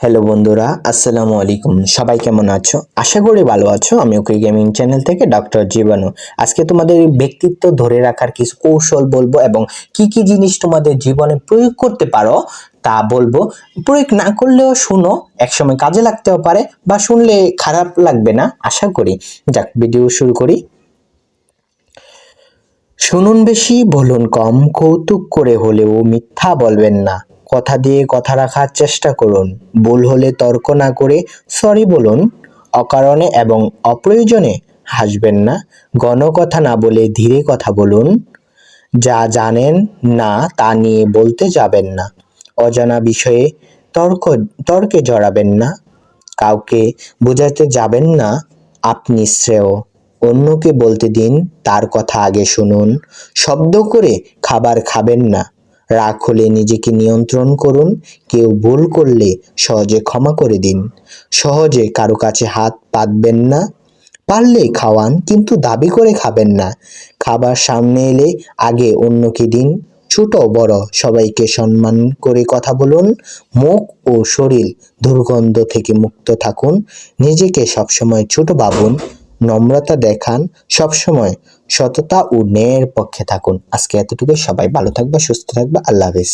Hello বন্ধুরা, আসসালামু আলাইকুম। সবাই কেমন আছো? আশা করি ভালো আছো। আমি ওকে গেমিং চ্যানেল থেকে ডক্টর জীবাণু আজকে তোমাদের ব্যক্তিত্ব ধরে রাখার কিছু কৌশল বলব এবং কি কি জিনিস তোমাদের জীবনে প্রয়োগ করতে পারো তা বলব। প্রয়োগ না করলেও শুনো, একসময় কাজে লাগতেও পারে বা শুনলে খারাপ লাগবে না, আশা করি। যাক ভিডিও শুরু করি। শুনুন বেশি, বলুন কম, কৌতুক করে হলেও মিথ্যা বলবেন না। কথা দিয়ে কথা রাখার চেষ্টা করুন। ভুল হলে তর্ক না করে সরি বলুন। অকারণে এবং অপ্রয়োজনে হাসবেন না। গণ কথা না বলে ধীরে কথা বলুন। যা জানেন না তা নিয়ে বলতে যাবেন না। অজানা বিষয়ে তর্ক, তর্কে জড়াবেন না। কাউকে বোঝাতে যাবেন না। আপনি শ্রেয়। অন্যকে বলতে দিন, তার কথা আগে শুনুন। শব্দ করে খাবার খাবেন না। রাগ হলে নিজেকে নিয়ন্ত্রণ করুন, কেউ ভুল করলে সহজে ক্ষমা করে দিন। সহজে কারও কাছে হাত পাতবেন না। পারলে খাওয়ান, কিন্তু দাবি করে খাবেন না। খাবার সামনে এলে আগে অন্যকে দিন। ছোট, বড়, সবাইকে সম্মান করে কথা বলুন। মুখ ও শরীর দুর্গন্ধ থেকে মুক্ত থাকুন। নিজেকে সবসময় ছোট ভাবুন। নম্রতা দেখান সবসময়। সততা ও ন্যায়ের পক্ষে থাকুন। আজকে এতটুকু সবাই ভালো থাকবে, সুস্থ থাকবে। আল্লাহ হাফিজ।